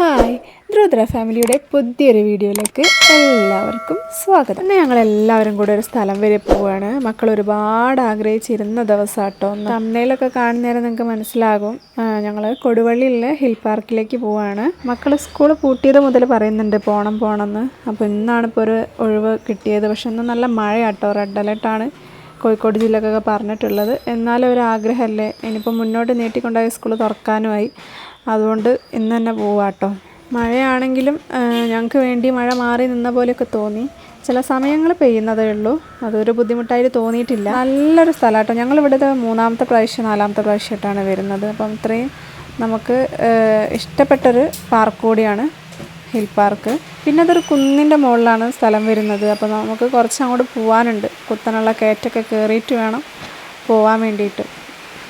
Hi ധ്രുദ്ര ഫാമിലിയുടെ പുതിയൊരു വീഡിയോയിലേക്ക് എല്ലാവർക്കും സ്വാഗതം. ഇന്ന് ഞങ്ങൾ എല്ലാവരും കൂടെ ഒരു സ്ഥലം വരെ പോവുകയാണ് മക്കൾ ഒരുപാട് ആഗ്രഹിച്ചിരുന്ന ദിവസം കേട്ടോ തമ്മയിലൊക്കെ കാണുന്നേരം നിങ്ങൾക്ക് മനസ്സിലാകും. ഞങ്ങൾ കൊടുവള്ളിയിലെ ഹിൽ പാർക്കിലേക്ക് പോവുകയാണ് മക്കൾ സ്കൂൾ പൂട്ടിയത് മുതൽ പറയുന്നുണ്ട് പോകണം പോകണമെന്ന് അപ്പോൾ ഇന്നാണ് ഇപ്പോൾ ഒരു ഒഴിവ് കിട്ടിയത്. പക്ഷെ ഇന്ന് നല്ല മഴയാട്ടോ. റെഡ് അലേർട്ടാണ് കോഴിക്കോട് ജില്ലക്കൊക്കെ പറഞ്ഞിട്ടുള്ളത്. എന്നാലും ഒരു ആഗ്രഹമല്ലേ? ഇനിയിപ്പോൾ മുന്നോട്ട് നീട്ടിക്കൊണ്ടായ സ്കൂൾ തുറക്കാനുമായി. അതുകൊണ്ട് ഇന്ന് തന്നെ പോവാട്ടോ മഴയാണെങ്കിലും ഞങ്ങൾക്ക് വേണ്ടി മഴ മാറി നിന്ന പോലെയൊക്കെ തോന്നി. ചില സമയങ്ങൾ പെയ്യുന്നതേ ഉള്ളൂ. അതൊരു ബുദ്ധിമുട്ടായിട്ട് തോന്നിയിട്ടില്ല. നല്ലൊരു സ്ഥലമാട്ടോ ഞങ്ങൾ ഇവിടുത്തെ മൂന്നാമത്തെ പ്രാവശ്യം നാലാമത്തെ പ്രാവശ്യമായിട്ടാണ് വരുന്നത്. അപ്പം ഇത്രയും നമുക്ക് ഇഷ്ടപ്പെട്ടൊരു പാർക്ക് കൂടിയാണ് ഹിൽ പാർക്ക്. പിന്നെ അതൊരു കുന്നിന്റെ മുകളിലാണ് സ്ഥലം വരുന്നത്. അപ്പോൾ നമുക്ക് കുറച്ച് അങ്ങോട്ട് പോകാനുണ്ട് കുത്തനുള്ള കയറ്റൊക്കെ കയറിയിട്ട് വേണം പോകാൻ വേണ്ടിയിട്ട്.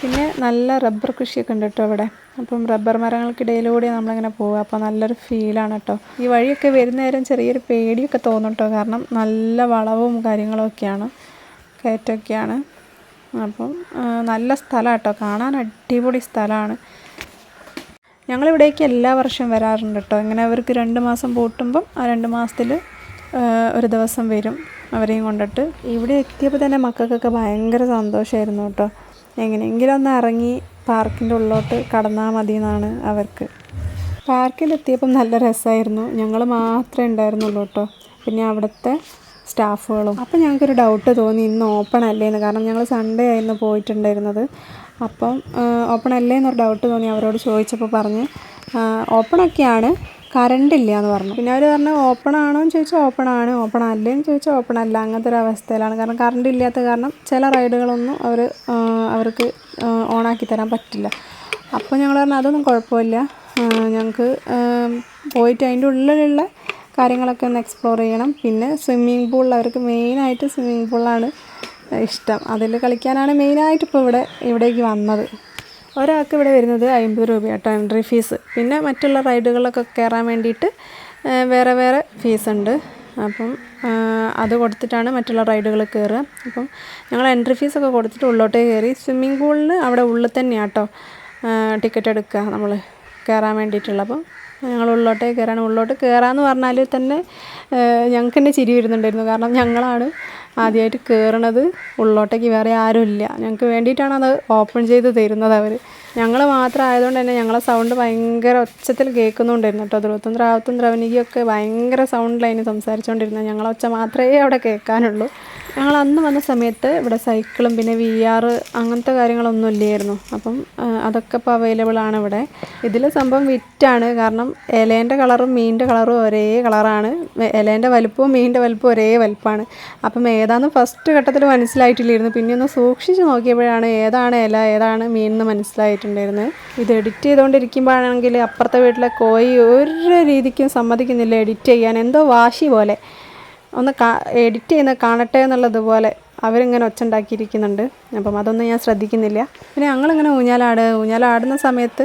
പിന്നെ നല്ല റബ്ബർ കൃഷിയൊക്കെ ഉണ്ട് കേട്ടോ ഇവിടെ അപ്പം റബ്ബർ മരങ്ങൾക്കിടയിലൂടെ നമ്മളിങ്ങനെ പോവുക. അപ്പോൾ നല്ലൊരു ഫീലാണ് കേട്ടോ ഈ വഴിയൊക്കെ വരുന്ന നേരം ചെറിയൊരു പേടിയൊക്കെ തോന്നും കേട്ടോ കാരണം നല്ല വളവും കാര്യങ്ങളൊക്കെയാണ്. കയറ്റമൊക്കെയാണ് അപ്പം നല്ല സ്ഥലമാണ് കേട്ടോ കാണാൻ അടിപൊളി സ്ഥലമാണ് ഞങ്ങളിവിടേക്ക് എല്ലാ വർഷവും വരാറുണ്ട് കേട്ടോ ഇങ്ങനെ അവർക്ക് രണ്ട് മാസം പൂട്ടുമ്പം ആ രണ്ട് മാസത്തിൽ ഒരു ദിവസം വരും അവരെയും കൊണ്ടിട്ട്. ഇവിടെ എത്തിയപ്പോൾ തന്നെ മക്കൾക്കൊക്കെ ഭയങ്കര സന്തോഷമായിരുന്നു കേട്ടോ എങ്ങനെയെങ്കിലും ഒന്ന് ഇറങ്ങി പാർക്കിന്റെ ഉള്ളിലോട്ട് കടന്നാൽ മതി എന്നാണ് അവർക്ക്. പാർക്കിലെത്തിയപ്പം നല്ല രസമായിരുന്നു. ഞങ്ങൾ മാത്രമേ ഉണ്ടായിരുന്നുള്ളൂ കേട്ടോ. പിന്നെ അവിടുത്തെ സ്റ്റാഫുകളും. അപ്പം ഞങ്ങൾക്കൊരു ഡൗട്ട് തോന്നി ഇന്ന് ഓപ്പൺ അല്ലേന്ന് കാരണം ഞങ്ങൾ സൺഡേ ആയിരുന്നു പോയിട്ടുണ്ടായിരുന്നത്. അപ്പം ഓപ്പൺ അല്ലേ എന്നൊരു ഡൗട്ട് തോന്നി. അവരോട് ചോദിച്ചപ്പോൾ പറഞ്ഞ് ഓപ്പൺ ഒക്കെയാണ്. കറണ്ട് ഇല്ല എന്ന് പറഞ്ഞു. പിന്നെ അവർ പറഞ്ഞു ഓപ്പൺ ആണോ? എന്ന് ചോദിച്ചാൽ ഓപ്പൺ ആണ്. ഓപ്പൺ അല്ലേന്ന് ചോദിച്ചാൽ ഓപ്പൺ അല്ല. അങ്ങനത്തെ ഒരു അവസ്ഥയിലാണ്. കാരണം കറണ്ട് ഇല്ലാത്ത കാരണം ചില റൈഡുകളൊന്നും അവർ അവർക്ക് ഓണാക്കി തരാൻ പറ്റില്ല. അപ്പോൾ ഞങ്ങൾ പറഞ്ഞു അതൊന്നും കുഴപ്പമില്ല. ഞങ്ങൾക്ക് പോയിട്ട് അതിന്റെ ഉള്ളിലുള്ള കാര്യങ്ങളൊക്കെ ഒന്ന് എക്സ്പ്ലോർ ചെയ്യണം. പിന്നെ സ്വിമ്മിങ് പൂളിൽ അവർക്ക് മെയിനായിട്ട് സ്വിമ്മിങ് പൂളാണ് ഇഷ്ടം. അതിൽ കളിക്കാനാണ് മെയിനായിട്ട് ഇപ്പോൾ ഇവിടെ ഇവിടേക്ക് വന്നത്. ഒരാൾക്ക് ഇവിടെ വരുന്നത് അമ്പത് രൂപയാട്ടോ എൻട്രി ഫീസ് പിന്നെ മറ്റുള്ള റൈഡുകളൊക്കെ കയറാൻ വേണ്ടിയിട്ട് വേറെ വേറെ ഫീസ് ഉണ്ട്. അപ്പം അത് കൊടുത്തിട്ടാണ് മറ്റുള്ള റൈഡുകൾ കയറുക. അപ്പം ഞങ്ങൾ എൻട്രി ഫീസൊക്കെ കൊടുത്തിട്ട് ഉള്ളോട്ടേ കയറി സ്വിമ്മിംഗ് പൂളിന് അവിടെ ഉള്ളിൽ തന്നെയാണ് കേട്ടോ ടിക്കറ്റ് എടുക്കുക നമ്മൾ കയറാൻ വേണ്ടിയിട്ടുള്ള. അപ്പം ഞങ്ങൾ ഉള്ളോട്ടേ കയറാണ്. ഉള്ളോട്ട് കയറാമെന്ന് പറഞ്ഞാൽ തന്നെ ഞങ്ങൾക്ക് തന്നെ ചിരി വരുന്നുണ്ടായിരുന്നു. കാരണം ഞങ്ങളാണ് ആദ്യമായിട്ട് കയറണത് ഉള്ളോട്ടേക്ക് വേറെ ആരുമില്ല. ഞങ്ങൾക്ക് വേണ്ടിയിട്ടാണ് അത് ഓപ്പൺ ചെയ്ത് തരുന്നത് അവർ ഞങ്ങൾ മാത്രം ആയതുകൊണ്ട് തന്നെ ഞങ്ങളെ സൗണ്ട് ഭയങ്കര ഒച്ചത്തിൽ കേൾക്കുന്നുണ്ടായിരുന്നു കേട്ടോ. ധ്രുവത്തും ദ്രാവത്തും ദ്രവനികയൊക്കെ ഭയങ്കര സൗണ്ടിലായിരുന്നു സംസാരിച്ചുകൊണ്ടിരുന്നത് ഞങ്ങളെ ഒച്ച മാത്രമേ അവിടെ കേൾക്കാനുള്ളൂ. ഞങ്ങൾ അന്ന് വന്ന സമയത്ത് ഇവിടെ സൈക്കിളും പിന്നെ വി ആർ അങ്ങനത്തെ കാര്യങ്ങളൊന്നും ഇല്ലായിരുന്നു. അപ്പം അതൊക്കെ ഇപ്പോൾ അവൈലബിൾ ആണ് ഇവിടെ. ഇതിൽ സംഭവം വിറ്റാണ്. കാരണം ഇലേന്റെ കളറും മീനിന്റെ കളറും ഒരേ കളറാണ്. ഇലേന്റെ വലുപ്പവും മീനിന്റെ വലുപ്പവും ഒരേ വലുപ്പമാണ് അപ്പം ഏതാന്ന് ഫസ്റ്റ് ഘട്ടത്തിൽ മനസ്സിലായിട്ടില്ലായിരുന്നു. പിന്നെ ഒന്ന് സൂക്ഷിച്ച് നോക്കിയപ്പോഴാണ് ഏതാണ് ഇല ഏതാണ് മീൻ എന്ന് മനസ്സിലായിട്ടുണ്ടായിരുന്നത്. ഇത് എഡിറ്റ് ചെയ്തുകൊണ്ടിരിക്കുമ്പോഴാണെങ്കിൽ അപ്പുറത്തെ വീട്ടിലെ കോയി ഒരു രീതിക്കും സമ്മതിക്കുന്നില്ല. എഡിറ്റ് ചെയ്യാൻ എന്തോ വാശി പോലെ. ഒന്ന് കാ എഡിറ്റ് ചെയ്യുന്ന കാണട്ടെ എന്നുള്ളതുപോലെ അവരിങ്ങനെ ഒച്ച ഉണ്ടാക്കിയിരിക്കുന്നുണ്ട് അപ്പം അതൊന്നും ഞാൻ ശ്രദ്ധിക്കുന്നില്ല. പിന്നെ ഞങ്ങളിങ്ങനെ ഊഞ്ഞാലാട് ഊഞ്ഞാലാടുന്ന സമയത്ത്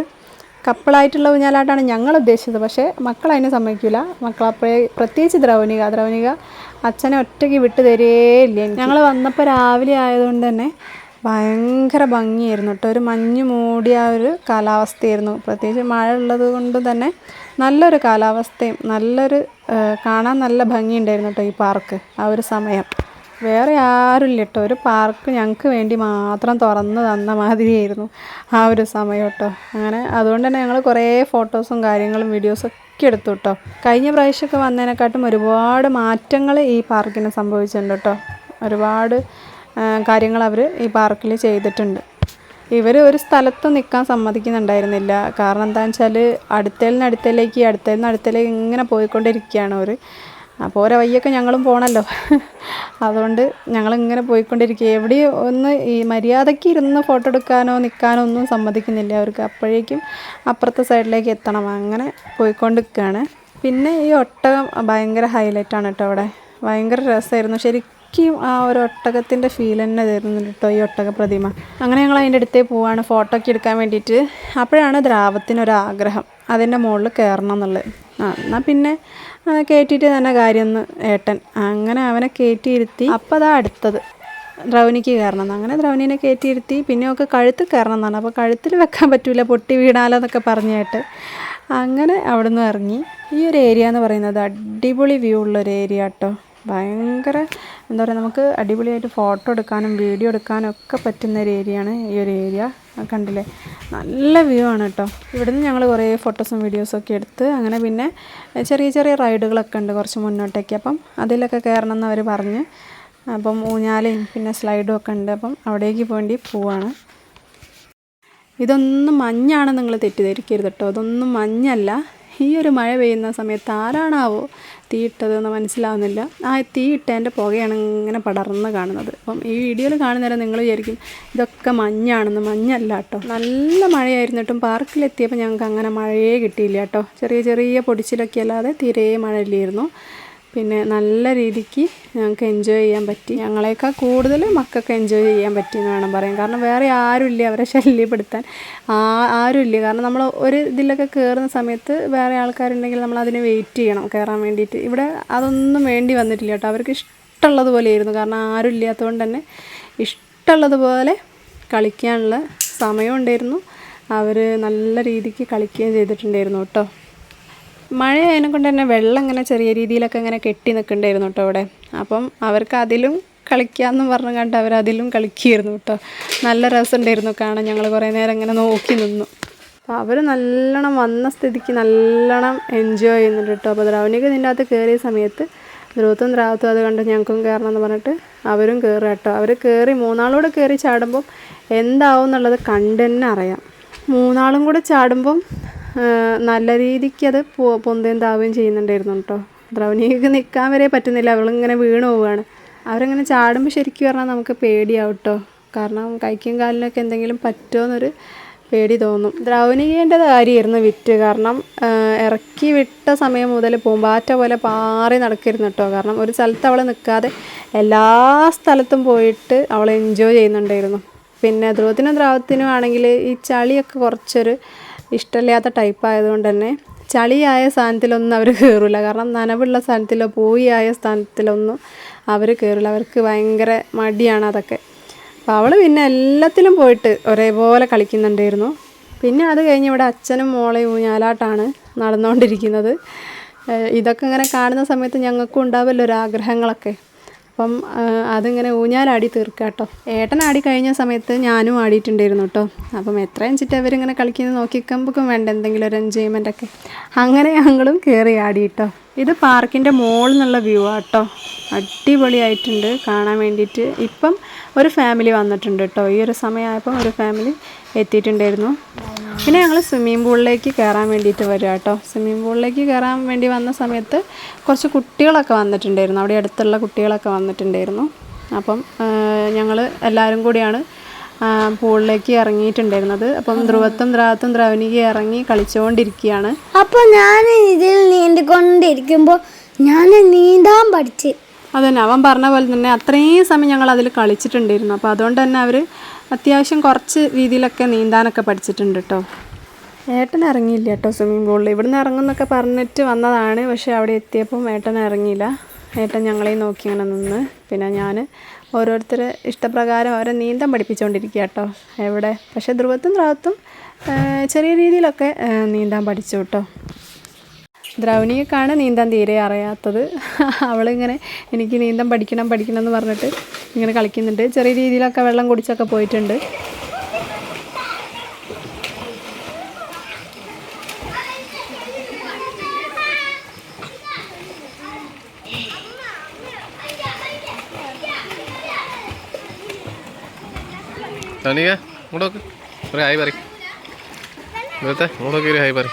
കപ്പിളായിട്ടുള്ള ഊഞ്ഞാലാട്ടാണ് ഞങ്ങൾ ഉദ്ദേശിച്ചത്. പക്ഷേ മക്കൾ അതിനെ സമ്മതിക്കില്ല മക്കൾ അപ്പോഴേ പ്രത്യേകിച്ച് ദ്രവനിക ദ്രവനിക അച്ഛനെ ഒറ്റയ്ക്ക് വിട്ട് തരേയില്ല ഞങ്ങൾ വന്നപ്പോൾ രാവിലെ ആയതുകൊണ്ട് തന്നെ ഭയങ്കര ഭംഗിയായിരുന്നു കേട്ടോ. ഒരു മഞ്ഞ് മൂടിയ ഒരു കാലാവസ്ഥയായിരുന്നു. പ്രത്യേകിച്ച് മഴ ഉള്ളത് കൊണ്ട് തന്നെ നല്ലൊരു കാലാവസ്ഥയും നല്ലൊരു കാണാൻ നല്ല ഭംഗിയുണ്ടായിരുന്നു കേട്ടോ ഈ പാർക്ക് ആ ഒരു സമയം. വേറെ ആരുമില്ല കേട്ടോ. ഒരു പാർക്ക് ഞങ്ങൾക്ക് വേണ്ടി മാത്രം തുറന്ന് തന്ന മാതിരിയായിരുന്നു ആ ഒരു സമയം കേട്ടോ. അങ്ങനെ അതുകൊണ്ട് തന്നെ ഞങ്ങൾ കുറേ ഫോട്ടോസും കാര്യങ്ങളും വീഡിയോസും ഒക്കെ എടുത്തു കേട്ടോ. കഴിഞ്ഞ പ്രാവശ്യമൊക്കെ വന്നതിനെക്കാട്ടും ഒരുപാട് മാറ്റങ്ങൾ ഈ പാർക്കിന് സംഭവിച്ചിട്ടുണ്ട് കേട്ടോ. ഒരുപാട് കാര്യങ്ങൾ അവർ ഈ പാർക്കിൽ ചെയ്തിട്ടുണ്ട്. ഇവർ ഒരു സ്ഥലത്ത് നിൽക്കാൻ സമ്മതിക്കുന്നുണ്ടായിരുന്നില്ല. കാരണം എന്താണെന്ന് വെച്ചാൽ അടുത്തേൽ നിന്ന് അടുത്തേലേക്ക് അടുത്തേൽ നിന്ന് അടുത്തേലേക്ക് ഇങ്ങനെ പോയിക്കൊണ്ടിരിക്കുകയാണ് അവർ അപ്പോൾ ഓരോ വയ്യൊക്കെ ഞങ്ങളും പോകണമല്ലോ അതുകൊണ്ട് ഞങ്ങളിങ്ങനെ പോയിക്കൊണ്ടിരിക്കുക എവിടെയും ഒന്ന് ഈ മര്യാദയ്ക്ക് ഇരുന്ന് ഫോട്ടോ എടുക്കാനോ നിൽക്കാനോ ഒന്നും സമ്മതിക്കുന്നില്ല. അവർക്ക് അപ്പോഴേക്കും അപ്പുറത്തെ സൈഡിലേക്ക് എത്തണം. അങ്ങനെ പോയിക്കൊണ്ടിരിക്കുകയാണ്. പിന്നെ ഈ ഒട്ടകം ഭയങ്കര ഹൈലൈറ്റാണ് കേട്ടോ അവിടെ. ഭയങ്കര രസമായിരുന്നു. ശരിക്കും ആ ഒരു ഒട്ടകത്തിന്റെ ഫീൽ തന്നെ തരുന്നുണ്ട് കേട്ടോ ഈ ഒട്ടക പ്രതിമ. അങ്ങനെ ഞങ്ങൾ അതിന്റെ അടുത്തേ പോവാണ്. ഫോട്ടോ ഒക്കെ എടുക്കാൻ വേണ്ടിയിട്ട്. അപ്പോഴാണ് ദ്രാവത്തിനൊരാഗ്രഹം അതിന്റെ മുകളിൽ കയറണം എന്നുള്ളത്. ആ എന്നാൽ പിന്നെ കയറ്റിയിട്ട് തന്നെ കാര്യം ഒന്ന് ഏട്ടൻ. അങ്ങനെ അവനെ കയറ്റിയിരുത്തി അപ്പോൾ അതാ അടുത്തത്. ദ്രൗണിക്ക് കയറണം. അങ്ങനെ ദ്രൗനിനെ കയറ്റിയിരുത്തി പിന്നെ ഒക്കെ കഴുത്ത് കയറണം എന്നാണ്. അപ്പോൾ കഴുത്തിൽ വെക്കാൻ പറ്റില്ല പൊട്ടി വീണാലോ എന്നൊക്കെ അങ്ങനെ അവിടെ നിന്ന് ഇറങ്ങി. ഈ ഒരു ഏരിയ എന്ന് പറയുന്നത് അടിപൊളി വ്യൂ ഉള്ളൊരു ഏരിയ കേട്ടോ. ഭയങ്കര എന്താ പറയുക നമുക്ക് അടിപൊളിയായിട്ട് ഫോട്ടോ എടുക്കാനും വീഡിയോ എടുക്കാനും ഒക്കെ പറ്റുന്ന ഒരു ഏരിയയാണ് ഈ ഒരു ഏരിയ കണ്ടില്ലേ? നല്ല വ്യൂ ആണ് കേട്ടോ. ഇവിടുന്ന് ഞങ്ങൾ കുറേ ഫോട്ടോസും വീഡിയോസും ഒക്കെ എടുത്ത് അങ്ങനെ പിന്നെ ചെറിയ ചെറിയ റൈഡുകളൊക്കെ ഉണ്ട് കുറച്ച് മുന്നോട്ടേക്ക്. അപ്പം അതിലൊക്കെ കയറണം എന്ന് അവർ പറഞ്ഞ്. അപ്പം ഊഞ്ഞാലയും പിന്നെ സ്ലൈഡും ഒക്കെ ഉണ്ട്. അപ്പം അവിടേക്ക് വേണ്ടി പോവാണ്. ഇതൊന്നും മഞ്ഞാണ് നിങ്ങൾ തെറ്റിദ്ധരിക്കരുത് കേട്ടോ. ഇതൊന്നും മഞ്ഞല്ല. ഈ ഒരു മഴ പെയ്യുന്ന സമയത്ത് ആരാണാവോ തീയിട്ടതെന്ന് മനസ്സിലാവുന്നില്ല. ആ തീയിട്ടതിന്റെ പുകയാണ് ഇങ്ങനെ പടർന്ന് കാണുന്നത്. അപ്പം ഈ വീഡിയോയിൽ കാണുന്നേരം നിങ്ങൾ വിചാരിക്കും ഇതൊക്കെ മഞ്ഞാണെന്ന്. മഞ്ഞല്ല കേട്ടോ. നല്ല മഴയായിരുന്നിട്ടും പാർക്കിലെത്തിയപ്പോൾ ഞങ്ങൾക്ക് അങ്ങനെ മഴയേ കിട്ടിയില്ല കേട്ടോ. ചെറിയ ചെറിയ പൊടിച്ചിലൊക്കെ അല്ലാതെ തീരെ മഴയില്ലായിരുന്നു. പിന്നെ നല്ല രീതിക്ക് ഞങ്ങൾക്ക് എൻജോയ് ചെയ്യാൻ പറ്റി. ഞങ്ങളെക്കാൾ കൂടുതൽ മക്കൾക്ക് എൻജോയ് ചെയ്യാൻ പറ്റി എന്ന് വേണം പറയാൻ. കാരണം വേറെ ആരുമില്ല അവരെ ശല്യപ്പെടുത്താൻ. ആ ആരുമില്ല. കാരണം നമ്മൾ ഒരു ഇതിലൊക്കെ കയറുന്ന സമയത്ത് വേറെ ആൾക്കാരുണ്ടെങ്കിൽ നമ്മൾ അതിന് വെയിറ്റ് ചെയ്യണം കയറാൻ വേണ്ടിയിട്ട്. ഇവിടെ അതൊന്നും വേണ്ടി വന്നിട്ടില്ല കേട്ടോ. അവർക്ക് ഇഷ്ടമുള്ളതുപോലെയായിരുന്നു കാരണം ആരും ഇല്ലാത്തതുകൊണ്ട് തന്നെ ഇഷ്ടമുള്ളതുപോലെ കളിക്കാനുള്ള സമയം ഉണ്ടായിരുന്നു. അവർ നല്ല രീതിക്ക് കളിക്കുകയും ചെയ്തിട്ടുണ്ടായിരുന്നു കേട്ടോ. മഴ കൊണ്ട് തന്നെ വെള്ളം ഇങ്ങനെ ചെറിയ രീതിയിലൊക്കെ ഇങ്ങനെ കെട്ടി നിൽക്കണ്ടായിരുന്നു കേട്ടോ അവിടെ. അപ്പം അവർക്ക് അതിലും കളിക്കാമെന്ന് പറഞ്ഞു കണ്ട് അവരതിലും കളിക്കുമായിരുന്നു കേട്ടോ. നല്ല രസമുണ്ടായിരുന്നു കാണാൻ. ഞങ്ങൾ കുറേ നേരം ഇങ്ങനെ നോക്കി നിന്നു. അപ്പോൾ അവർ നല്ലോണം വന്ന സ്ഥിതിക്ക് നല്ലോണം എൻജോയ് ചെയ്യുന്നുണ്ട് കേട്ടോ. അപ്പോൾ ദ്രൗണിക ഇതിന്റെ അകത്ത് കയറിയ സമയത്ത് ധ്രുവത്തും ദ്രാവത്തും അത് കണ്ട് ഞങ്ങൾക്കും കയറണം എന്ന് പറഞ്ഞിട്ട് അവരും കയറുക കേട്ടോ. അവർ കയറി മൂന്നാളോട് കയറി ചാടുമ്പം എന്താവും എന്നുള്ളത് കണ്ടു തന്നെ അറിയാം. മൂന്നാളും കൂടെ ചാടുമ്പം നല്ല രീതിക്ക് അത് പൊന്തയും താവുകയും ചെയ്യുന്നുണ്ടായിരുന്നു കേട്ടോ. ദ്രൗണിക്ക് നിൽക്കാൻ വരെ പറ്റുന്നില്ല. അവളിങ്ങനെ വീണ് പോവുകയാണ്. അവരങ്ങനെ ചാടുമ്പോൾ ശരിക്കും പറഞ്ഞാൽ നമുക്ക് പേടിയാവും കേട്ടോ. കാരണം കൈക്കും കാലിനൊക്കെ എന്തെങ്കിലും പറ്റുമോയെന്നൊരു പേടി തോന്നും. ദ്രൗണികേന്റെ കാര്യമായിരുന്നു വിറ്റ്. കാരണം ഇറക്കി വിട്ട സമയം മുതൽ പൂമ്പാറ്റ പോലെ പാറി നടക്കരുന്നു കേട്ടോ. കാരണം ഒരു സ്ഥലത്ത് അവൾ നിൽക്കാതെ എല്ലാ സ്ഥലത്തും പോയിട്ട് അവൾ എൻജോയ് ചെയ്യുന്നുണ്ടായിരുന്നു. പിന്നെ ധ്രുവത്തിനും ദ്രാവത്തിനും ആണെങ്കിൽ ഈ ചളിയൊക്കെ കുറച്ചൊരു ഇഷ്ടമില്ലാത്ത ടൈപ്പ് ആയതുകൊണ്ട് തന്നെ ചളിയായ സ്ഥാനത്തിലൊന്നും അവർ കയറില്ല കാരണം നനവുള്ള സ്ഥാനത്തിലോ പൂയിയായ സ്ഥാനത്തിലൊന്നും അവർ കയറില്ല അവർക്ക് ഭയങ്കര മടിയാണ് അതൊക്കെ. അപ്പോൾ അവൾ പിന്നെ എല്ലാത്തിലും പോയിട്ട് ഒരേപോലെ കളിക്കുന്നുണ്ടായിരുന്നു. പിന്നെ അത് കഴിഞ്ഞ് ഇവിടെ അച്ഛനും മോളെയും ഊഞ്ഞാലാട്ടാണ് നടന്നുകൊണ്ടിരിക്കുന്നത്. ഇതൊക്കെ ഇങ്ങനെ കാണുന്ന സമയത്ത് ഞങ്ങൾക്കും ഉണ്ടാവല്ലോ ഒരു ആഗ്രഹങ്ങളൊക്കെ അപ്പം അതിങ്ങനെ ഊഞ്ഞാലാടി തീർക്കുക കേട്ടോ ഏട്ടൻ ആടി കഴിഞ്ഞ സമയത്ത് ഞാനും ആടിയിട്ടുണ്ടായിരുന്നു കേട്ടോ അപ്പം എത്രയും ചിറ്റ് അവരിങ്ങനെ കളിക്കുന്നത് നോക്കിക്കുമ്പോഴേക്കും വേണ്ട എന്തെങ്കിലും ഒരു എൻജോയ്മെന്റ് ഒക്കെ. അങ്ങനെ ഞങ്ങളും കയറി ആടി കേട്ടോ ഇത് പാർക്കിന്റെ മോളിൽ നിന്നുള്ള വ്യൂ ആട്ടോ അടിപൊളിയായിട്ടുണ്ട് കാണാൻ വേണ്ടിയിട്ട്. ഇപ്പം ഒരു ഫാമിലി വന്നിട്ടുണ്ട് കേട്ടോ ഈ ഒരു സമയമായപ്പോൾ ഒരു ഫാമിലി എത്തിയിട്ടുണ്ടായിരുന്നു. പിന്നെ ഞങ്ങൾ സ്വിമ്മിംഗ് പൂളിലേക്ക് കയറാൻ വേണ്ടിയിട്ട് വരിക കേട്ടോ സ്വിമ്മിംഗ് പൂളിലേക്ക് കയറാൻ വേണ്ടി വന്ന സമയത്ത് കുറച്ച് കുട്ടികളൊക്കെ വന്നിട്ടുണ്ടായിരുന്നു. അവിടെ അടുത്തുള്ള കുട്ടികളൊക്കെ വന്നിട്ടുണ്ടായിരുന്നു. അപ്പം ഞങ്ങൾ എല്ലാവരും കൂടിയാണ് പൂളിലേക്ക് ഇറങ്ങിയിട്ടുണ്ടായിരുന്നത്. അപ്പം ധ്രുവത്തും ദ്രാവത്തും ദ്രവനിക ഇറങ്ങി കളിച്ചുകൊണ്ടിരിക്കുകയാണ്. അപ്പൊ ഞാൻ ഇതിൽ നീന്തിക്കൊണ്ടിരിക്കുമ്പോൾ ഞാൻ നീന്താൻ പഠിച്ച്. അതന്നെ അവൻ പറഞ്ഞ പോലെ തന്നെ അത്രയും സമയം ഞങ്ങൾ അതിൽ കളിച്ചിട്ടുണ്ടായിരുന്നു. അപ്പോൾ അതുകൊണ്ട് തന്നെ അവർ അത്യാവശ്യം കുറച്ച് രീതിയിലൊക്കെ നീന്താനൊക്കെ പഠിച്ചിട്ടുണ്ട് കേട്ടോ ഏട്ടൻ ഇറങ്ങിയില്ല കേട്ടോ സ്വിമ്മിംഗ് പൂളിൽ ഇവിടുന്ന് ഇറങ്ങുന്നൊക്കെ പറഞ്ഞിട്ട് വന്നതാണ് പക്ഷേ അവിടെ എത്തിയപ്പം ഏട്ടൻ ഇറങ്ങിയില്ല. ഏട്ടൻ ഞങ്ങളെയും നോക്കി ഇങ്ങനെ നിന്ന്. പിന്നെ ഞാൻ ഓരോരുത്തർ ഇഷ്ടപ്രകാരം അവരെ നീന്തം പഠിപ്പിച്ചുകൊണ്ടിരിക്കുക കേട്ടോ എവിടെ. പക്ഷേ ധ്രുവത്തും ദ്രാവത്തും ചെറിയ രീതിയിലൊക്കെ നീന്താൻ പഠിച്ചു കേട്ടോ. ദ്രൗണിയൊക്കെയാണ് നീന്താൻ തീരെ അറിയാത്തത്. അവളിങ്ങനെ എനിക്ക് നീന്തം പഠിക്കണം പഠിക്കണം എന്ന് പറഞ്ഞിട്ട് ഇങ്ങനെ കളിക്കുന്നുണ്ട്. ചെറിയ രീതിയിലൊക്കെ വെള്ളം കുടിച്ചൊക്കെ പോയിട്ടുണ്ട്. തനിക ഇങ്ങോട്ട് ഒരു ഹായ് പറ ഇവിടുത്തെ ഇങ്ങോട്ടൊക്കെ ഒരു ഹായ് പറ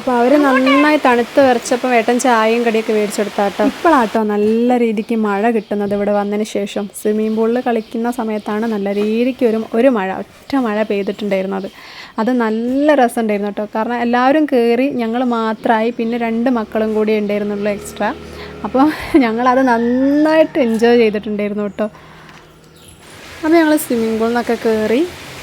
അപ്പോൾ അവർ നന്നായി തണുത്ത് വിറച്ചപ്പോൾ വേട്ടൻ ചായയും കടിയൊക്കെ മേടിച്ചെടുത്താട്ടോ ഇപ്പോഴാട്ടോ നല്ല രീതിക്ക് മഴ കിട്ടുന്നത് ഇവിടെ വന്നതിന് ശേഷം. സ്വിമ്മിംഗ് പൂളിൽ കളിക്കുന്ന സമയത്താണ് നല്ല രീതിക്ക് ഒരു ഒരു മഴ ഒറ്റ മഴ പെയ്തിട്ടുണ്ടായിരുന്നത്. അത് നല്ല രസമുണ്ടായിരുന്നു കേട്ടോ. കാരണം എല്ലാവരും കയറി ഞങ്ങൾ മാത്രമായി പിന്നെ രണ്ട് മക്കളും കൂടി ഉണ്ടായിരുന്നുള്ളൂ എക്സ്ട്രാ. അപ്പോൾ ഞങ്ങളത് നന്നായിട്ട് എൻജോയ് ചെയ്തിട്ടുണ്ടായിരുന്നു കേട്ടോ. അപ്പോൾ ഞങ്ങൾ സ്വിമ്മിംഗ് പൂളിൽ നിന്നൊക്കെ കയറി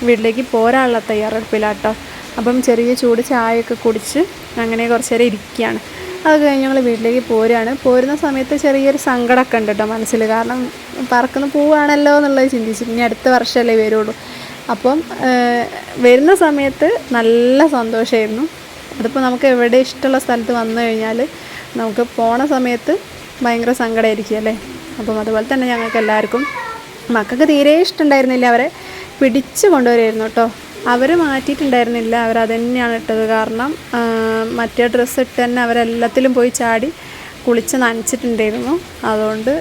വീട്ടിലേക്ക് പോരാനുള്ള തയ്യാറെടുപ്പിലാട്ടോ. അപ്പം ചെറിയ ചൂട് ചായയൊക്കെ കുടിച്ച് അങ്ങനെ കുറച്ച് നേരം ഇരിക്കുകയാണ്. അത് കഴിഞ്ഞ് ഞങ്ങൾ വീട്ടിലേക്ക് പോരുകയാണ്. പോരുന്ന സമയത്ത് ചെറിയൊരു സങ്കടമൊക്കെ ഉണ്ട് കേട്ടോ മനസ്സിൽ. കാരണം പറക്കുന്ന പോവുകയാണല്ലോ എന്നുള്ളത് ചിന്തിച്ചു ഇനി അടുത്ത വർഷമല്ലേ വരുള്ളൂ. അപ്പം വരുന്ന സമയത്ത് നല്ല സന്തോഷമായിരുന്നു. അതിപ്പോൾ നമുക്ക് എവിടെ ഇഷ്ടമുള്ള സ്ഥലത്ത് വന്നു കഴിഞ്ഞാൽ നമുക്ക് പോണ സമയത്ത് ഭയങ്കര സങ്കടമായിരിക്കും അല്ലേ? അപ്പം അതുപോലെ തന്നെ ഞങ്ങൾക്ക് എല്ലാവർക്കും മക്കൾക്ക് തീരെ ഇഷ്ടമുണ്ടായിരുന്നില്ല. അവരെ പിടിച്ച് കൊണ്ടുവരുമായിരുന്നു കേട്ടോ. അവർ മാറ്റിയിട്ടുണ്ടായിരുന്നില്ല. അവർ തന്നെയാണ് ഇട്ടത്. കാരണം മറ്റേ ഡ്രസ്സ് ഇട്ട് തന്നെ അവരെല്ലാത്തിലും പോയി ചാടി കുളിച്ച് നനച്ചിട്ടുണ്ടായിരുന്നു. അതുകൊണ്ട്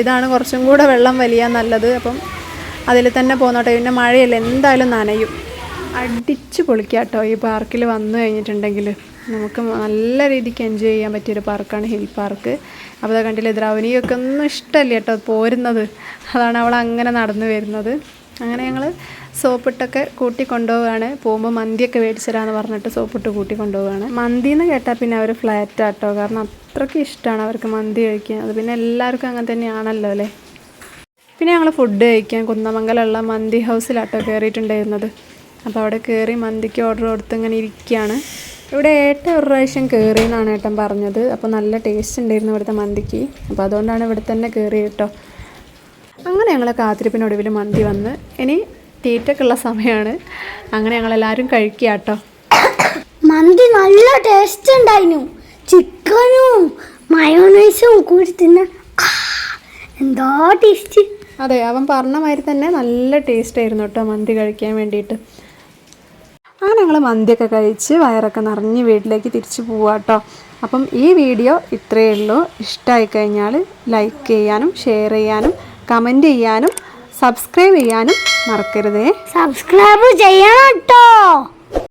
ഇതാണ് കുറച്ചും കൂടെ വെള്ളം വലിയ നല്ലത്. അപ്പം അതിൽ തന്നെ പോന്നോട്ടെ. പിന്നെ മഴയല്ല എന്തായാലും നനയും. അടിച്ച് പൊളിക്കാം കേട്ടോ ഈ പാർക്കിൽ വന്നു കഴിഞ്ഞിട്ടുണ്ടെങ്കിൽ. നമുക്ക് നല്ല രീതിക്ക് എൻജോയ് ചെയ്യാൻ പറ്റിയൊരു പാർക്കാണ് ഹിൽ പാർക്ക്. അപ്പോൾ അത് കണ്ടില്ലേ ദ്രാവണിയൊക്കെ ഒന്നും ഇഷ്ടമല്ല കേട്ടോ പോരുന്നത്. അതാണ് അവൾ അങ്ങനെ നടന്നു വരുന്നത്. അങ്ങനെ ഞങ്ങൾ സോപ്പിട്ടൊക്കെ കൂട്ടി കൊണ്ടുപോവുകയാണ് പോകുമ്പോൾ മന്തിയൊക്കെ മേടിച്ചരാന്ന് പറഞ്ഞിട്ട് സോപ്പിട്ട് കൂട്ടി കൊണ്ടുപോവുകയാണ് മന്തി എന്ന് കേട്ടാൽ പിന്നെ അവർ ഫ്ലാറ്റ് ആട്ടോ. കാരണം അത്രയ്ക്ക് ഇഷ്ടമാണ് അവർക്ക് മന്തി കഴിക്കാൻ. അത് പിന്നെ എല്ലാവർക്കും അങ്ങനെ തന്നെയാണല്ലോ അല്ലേ? പിന്നെ ഞങ്ങൾ ഫുഡ് കഴിക്കാൻ. കുന്നമംഗലമുള്ള മന്തി ഹൗസിലാട്ടോ കയറിയിട്ടുണ്ടായിരുന്നത് അപ്പോൾ അവിടെ കയറി മന്തിക്ക് ഓർഡർ കൊടുത്ത് ഇങ്ങനെ ഇരിക്കുകയാണ്. ഇവിടെ ഏട്ടൻ ഒരു പ്രാവശ്യം കയറി എന്നാണ് ഏട്ടൻ പറഞ്ഞത്. അപ്പോൾ നല്ല ടേസ്റ്റ് ഉണ്ടായിരുന്നു ഇവിടുത്തെ മന്തിക്ക്. അപ്പോൾ അതുകൊണ്ടാണ് ഇവിടെ തന്നെ കയറി കേട്ടോ. അങ്ങനെ ഞങ്ങൾ കാത്തിരിപ്പിനൊടുവിൽ മന്തി വന്ന്. ഇനി തീറ്റക്കുള്ള സമയമാണ്. അങ്ങനെ ഞങ്ങളെല്ലാവരും കഴിക്കുക കേട്ടോ. മന്തി നല്ല ടേസ്റ്റ് ഉണ്ടായിരുന്നു. ചിക്കനും മയോണൈസും കൂടി തിന്ന എന്താ ടേസ്റ്റ് അതെ അവൻ പറഞ്ഞ മാതിരി തന്നെ നല്ല ടേസ്റ്റ് ആയിരുന്നു കേട്ടോ മന്തി കഴിക്കാൻ വേണ്ടിയിട്ട്. അങ്ങനെ ഞങ്ങൾ മന്തിയൊക്കെ കഴിച്ച് വയറൊക്കെ നിറഞ്ഞ് വീട്ടിലേക്ക് തിരിച്ചു പോവാം കേട്ടോ അപ്പം ഈ വീഡിയോ ഇത്രയേ ഉള്ളൂ. ഇഷ്ടമായി കഴിഞ്ഞാൽ ലൈക്ക് ചെയ്യാനും ഷെയർ ചെയ്യാനും കമന്റ് ചെയ്യാനും സബ്സ്ക്രൈബ് ചെയ്യാനും മറക്കരുതേ. സബ്സ്ക്രൈബ് ചെയ്യണം കേട്ടോ